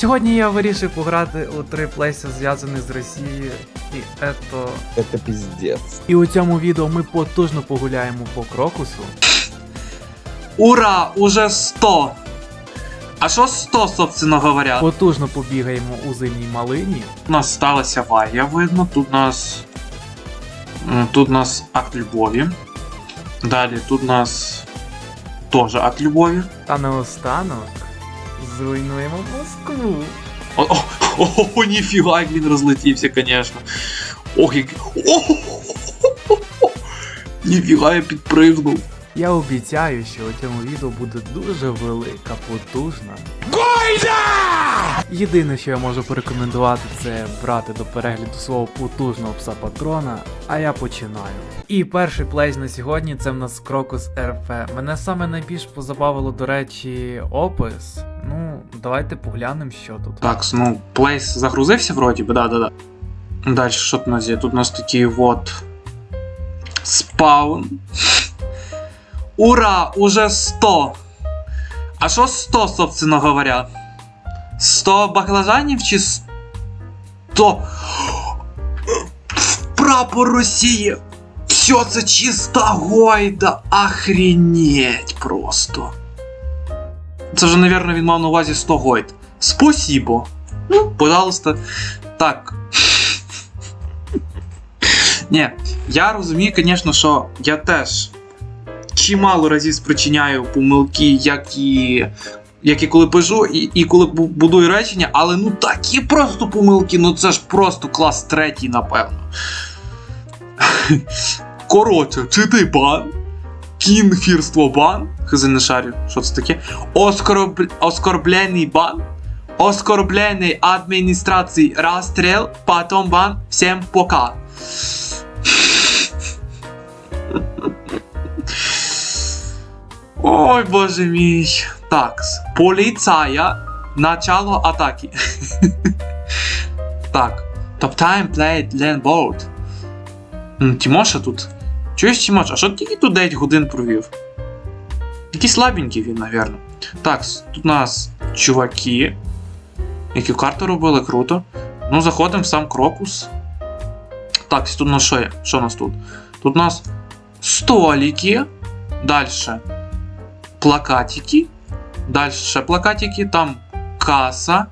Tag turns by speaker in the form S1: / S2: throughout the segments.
S1: Сьогодні я вирішив пограти у три плейси, зв'язані з Росією, і ето.
S2: Это пиздец.
S1: І у цьому відео ми потужно погуляємо по крокусу.
S3: Ура! Уже 100! А що 100, собственно говоря?
S1: Потужно побігаємо у зимній малині.
S3: У нас сталася аварія, видно. Тут у нас. Тут у нас акт любові. Далі тут у нас теж акт любові.
S1: Та наостанок зруйнуємо Москву.
S3: О, о, о, о, ніфіга, як він розлетівся, звісно. Ох, як. Ніфіга я підпригнув.
S1: Я обіцяю, що у цьому відео буде дуже велика, потужна. Єдине, що я можу порекомендувати, це брати до перегляду свого потужного пса патрона, а я починаю. І перший плейс на сьогодні це в нас Крокус РФ. Мене саме найбільш позабавило, до речі, опис. Ну, давайте поглянемо, що тут.
S3: Так, ну, плейс загрузився вроді би, да-да-да. Далі, що тут у нас є? Тут у нас такий вот спаун. Ура! Уже 100! А що 100, собственно говоря? 100 баклажанів чи 100 прапор Росії? Все це чиста гойда. Охренеть просто. Це вже, напевно, він мав на увазі 100 гойд. Спасибо. Ну, пожалуйста. Так. Ні, я розумію, звісно, що я теж чимало разів спричиняю помилки, як і, як і коли пишу, і, і коли будую речення, але ну такі просто помилки, ну це ж просто клас третій, напевно. Коротше, чи ти бан? Кінфірство бан? Хз не шарю, що це таке? Оскорб... Оскорблений бан? Оскорблений адміністрації расстрел, потом бан, всем пока. Ой, боже мій. Так, поліцая, начало атаки. так, top time played landboard. М, Тімоша тут. Чуєш, Тімош, а що тільки тут 9 годин провів? Який слабенький він, напевно. Так, тут у нас чуваки, які карту робили, круто. Ну, заходимо в сам крокус. Так, тут у нас що є? Що у нас тут? Тут у нас столики. Далі плакатики. Далі ще плакатики. Там каса.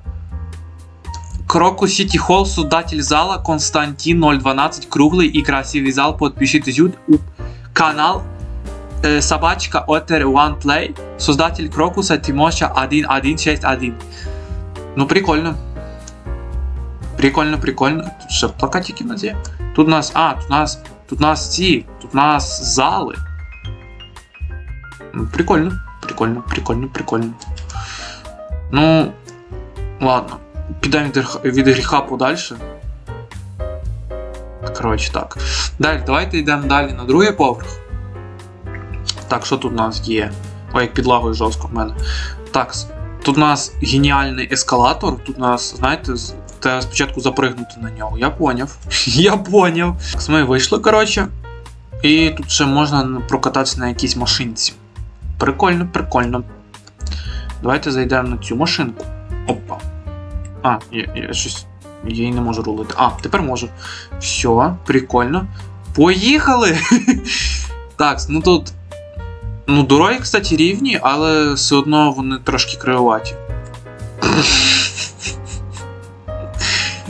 S3: Крокус Сіті Холл, судатель зала Константин 012, круглий і красивий зал. Подпишитесь у канал э, собачка Otter One Play, создатель Крокуса Тимоша 1161. Ну, прикольно. Прикольно, прикольно. Тут ще плакатики у нас є. Тут у нас. А, тут у нас. Тут у нас ці. Тут у нас зали. Ну, Прикольно. Прикольно, прикольно, прикольно. Ну. Ладно. Підемо від, гріха подальше. Коротше, так. Далі, давайте йдемо далі на другий поверх. Так, що тут у нас є? Ой, як підлагою жорстко в мене. Так, тут у нас геніальний ескалатор. Тут у нас, знаєте, треба спочатку запригнути на нього. Я поняв. Я поняв. Так, Ми вийшли, коротше. І тут ще можна прокататися на якійсь машинці. Прикольно, прикольно. Давайте зайдемо на цю машинку. Опа. А, я, я щось. Я її не можу рулити. А, тепер можу. Все, прикольно. Поїхали! так, ну тут. Ну, дороги, кстати, рівні, але все одно вони трошки кривуваті.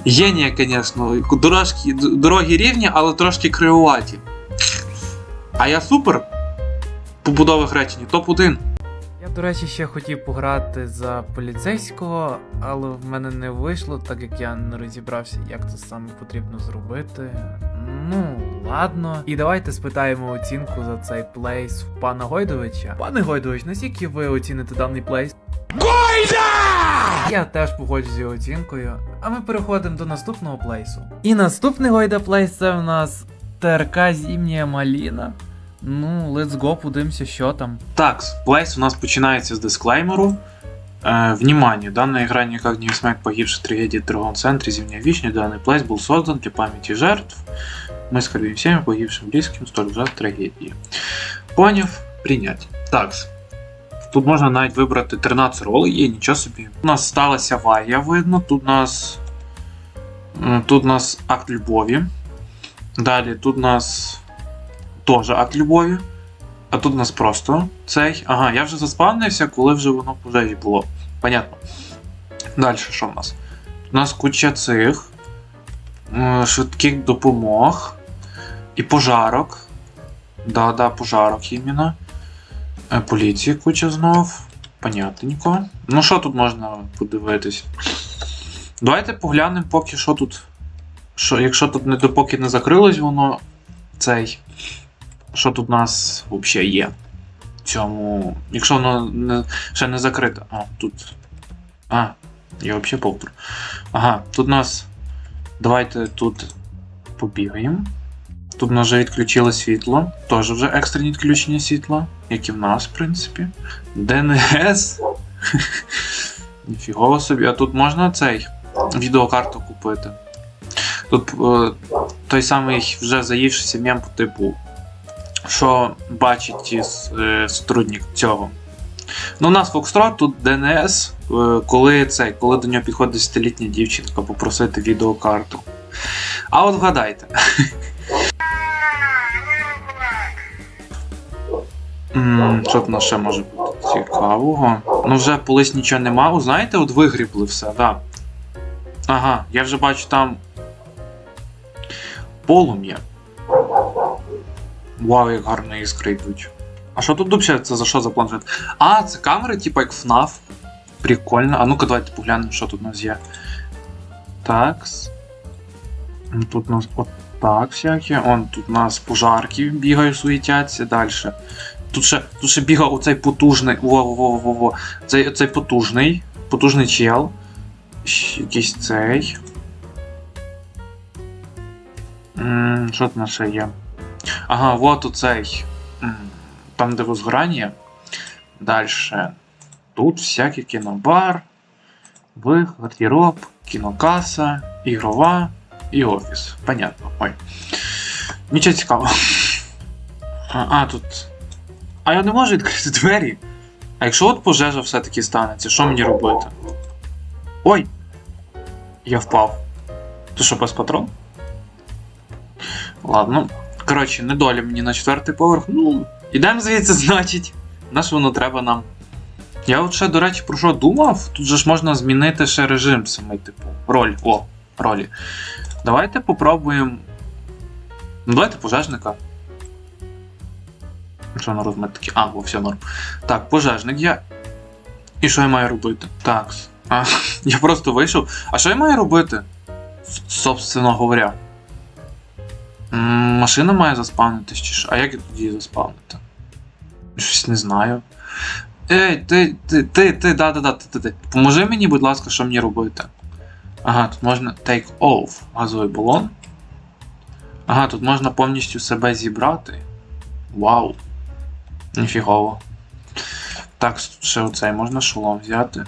S3: Генія, звісно. Дорожки, дороги рівні, але трошки кривуваті. А я супер. Побудових речень. Топ-1.
S1: Я, до речі, ще хотів пограти за поліцейського, але в мене не вийшло, так як я не розібрався, як це саме потрібно зробити. Ну, ладно. І давайте спитаємо оцінку за цей плейс в пана Гойдовича. Пане Гойдович, наскільки ви оціните даний плейс? Гойда! Я теж погоджуюсь з його оцінкою. А ми переходимо до наступного плейсу. І наступний Гойда плейс це в нас ТРК Зімня Маліна. Ну, let's go, подивимося, що там.
S3: Так, плейс у нас починається з дисклеймеру. Э, внимание, данная игра никак не снимает погибших трагедий в торговом центре Зимняя Вишня. Данный плейс был создан для памяти жертв. Мы скорбим всеми погибшим близким столь ужасной трагедии. Поняв, принять. Так, Тут можна навіть вибрати 13 ролей, є нічого собі. У нас сталася аварія, видно. Тут у нас. м, Тут у нас акт любові. Далі тут у нас теж акт любові. А тут у нас просто цей. Ага, я вже заспавнився, коли вже воно пожежі було. Понятно. Далі що в нас? У нас куча цих швидких допомог і пожарок. Да-да, пожарок іменно. Е, Поліції куча знов. Понятненько. Ну, що тут можна подивитись? Давайте поглянемо, поки що тут. Що, якщо тут не допоки не закрилось воно цей. Що тут у нас взагалі є? Цьому. Якщо воно не, ще не закрите. А, тут. А, я взагалі повтор. Ага, тут у нас. Давайте тут побігаємо. Тут у нас вже відключили світло. Теж вже екстрені відключення світла, як і в нас, в принципі. ДНС. Ніфігово собі. А тут можна цей відеокарту купити. Тут е, той самий вже заївшийся мем по типу, що бачить із, е, сотрудник цього. Ну, у нас Фокстрот, тут ДНС, е, коли цей, коли до нього підходить 10-літня дівчинка попросити відеокарту. А от вгадайте. Що у нас ще може бути цікавого? Ну, вже колись нічого нема. Знаєте, от вигрібли все, да. Ага, я вже бачу там. Полум'я. Вау, як гарно іскри йдуть. А що тут взагалі це за що за планшет? А, це камери, типу як FNAF. Прикольно. А ну-ка давайте поглянемо, що тут у нас є. Такс. Ну, Тут у нас от так всякі. Он тут у нас пожарки бігають, суетяться. Далі. Тут ще, тут ще бігав оцей потужний. Во-во-во-во-во. Цей, цей потужний. Потужний чел. Якийсь цей. Що тут у нас ще є? Ага, вот оцей. М, Там, де возгорання. Далі. Тут всякий кінобар, вих, гардероб, кінокаса, ігрова і офіс. Понятно. Ой. Нічого цікавого. А, а, тут. А я не можу відкрити двері. А якщо от пожежа все-таки станеться, що мені робити? Ой! Я впав. Ти що, без патрон? Ладно. Коротше, недоля мені на четвертий поверх. Ну, ідемо звідси, значить. На що воно треба нам? Я от ще, до речі, про що думав? Тут же ж можна змінити ще режим самий, типу. Роль. О, ролі. Давайте попробуємо. Ну, давайте пожежника. Що на розмет такі? А, о, все норм. Так, пожежник я. І що я маю робити? Так. А, я просто вийшов. А що я маю робити? Собственно говоря. Машина має заспавнитись чи що? А як її заспавнити? Щось не знаю. Ей, ти, ти, ти, ти, да, да, да, ти, ти, ти. Поможи мені, будь ласка, що мені робити. Ага, тут можна take off газовий балон. Ага, тут можна повністю себе зібрати. Вау. Ніфігово. Так, ще оцей можна шолом взяти.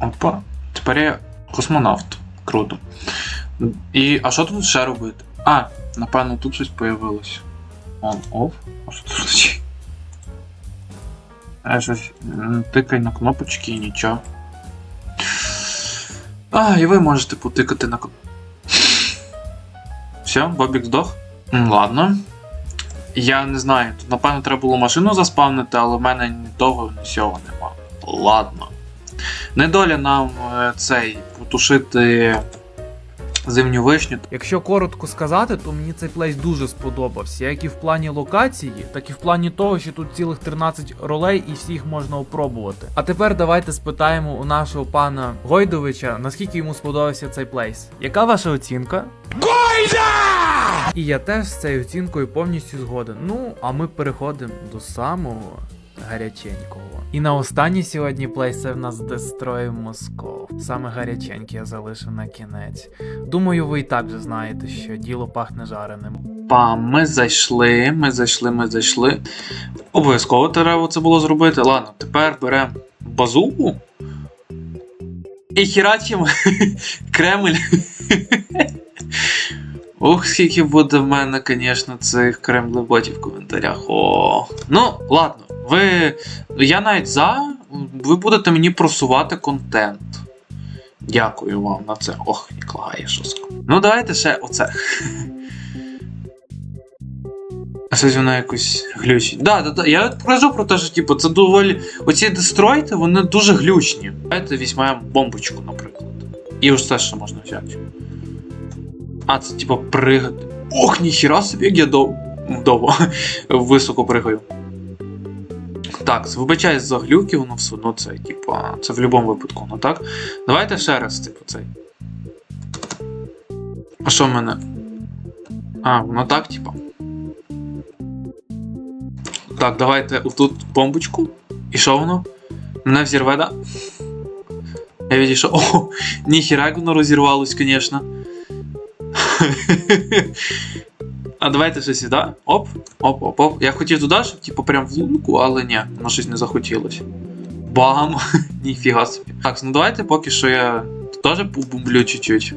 S3: Опа. Тепер я космонавт. Круто. І. А що тут ще робити? А, напевно, тут щось появилось. On, off. А що щось тикай на кнопочки і нічого. А, і ви можете потикати на кн- Все, Бобік здох? Ладно. Я не знаю, тут напевно треба було машину заспавнити, але в мене ні того, ні сього нема. Ладно. Недоля нам е, цей потушити зимню вишню.
S1: Якщо коротко сказати, то мені цей плейс дуже сподобався, як і в плані локації, так і в плані того, що тут цілих 13 ролей і всіх можна опробувати. А тепер давайте спитаємо у нашого пана Гойдовича, наскільки йому сподобався цей плейс. Яка ваша оцінка? Гойда! І я теж з цією оцінкою повністю згоден. Ну, а ми переходимо до самого гаряченького. І на останній сьогодні плейс це в нас Destroy Moscow. Саме гаряченький я залишив на кінець. Думаю, ви і так же знаєте, що діло пахне жареним.
S3: Па, ми зайшли, ми зайшли, ми зайшли. Обов'язково треба це було зробити. Ладно, тепер беремо базуку. І херачимо Кремль. Ух, скільки буде в мене, звісно, цих кремлеботів в коментарях. О. Ну, ладно, Ви. Я навіть за. Ви будете мені просувати контент. Дякую вам на це. Ох, як лагає жорстко. Ну, давайте ще оце. А щось воно якось глючить. Да, да, да. Я кажу про те, що типу, це доволі. Оці дестройти, вони дуже глючні. Давайте візьмемо бомбочку, наприклад. І ось це ще можна взяти. А, це типу пригати. Ох, ніхіра собі, як я дов... довго високо пригаю. Так, вибачаюсь за глюки, воно все одно це, типу, це в будь-якому випадку, ну так? Давайте ще раз, типу, цей. А що в мене? А, воно так, типу. Так, давайте отут бомбочку. І що воно? Мене взірве, да? Я відійшов. О, ніхіра як воно розірвалось, звісно. А давайте ще сюди. Оп, оп, оп, оп. Я хотів туди, щоб типу прям в лунку, але ні, воно щось не захотілося. Бам! Ніфіга собі. Так, ну давайте поки що я теж побумблю чуть-чуть.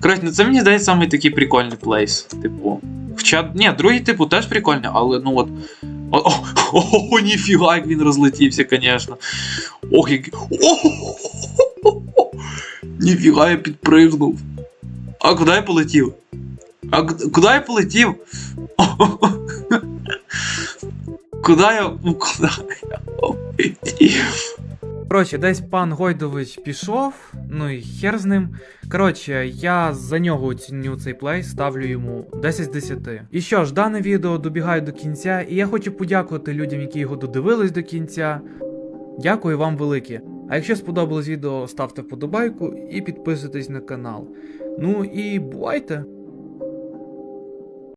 S3: Коротше, ну це мені здається самий такий прикольний плейс. Типу. Хоча, ні, другий, типу, теж прикольний, але ну от. О, о, о, ніфіга, як він розлетівся, звісно. Ох, як. Ніфіга я підпригнув. А куди я полетів? А куди я полетів? Ну, Куди я полетів?
S1: Коротше, десь пан Гойдович пішов, ну і хер з ним. Коротше, я за нього оціню цей плей, ставлю йому 10 з 10. І що ж, дане відео добігає до кінця, і я хочу подякувати людям, які його додивились до кінця. Дякую вам велике. А якщо сподобалось відео, ставте вподобайку і підписуйтесь на канал. Ну і бувайте!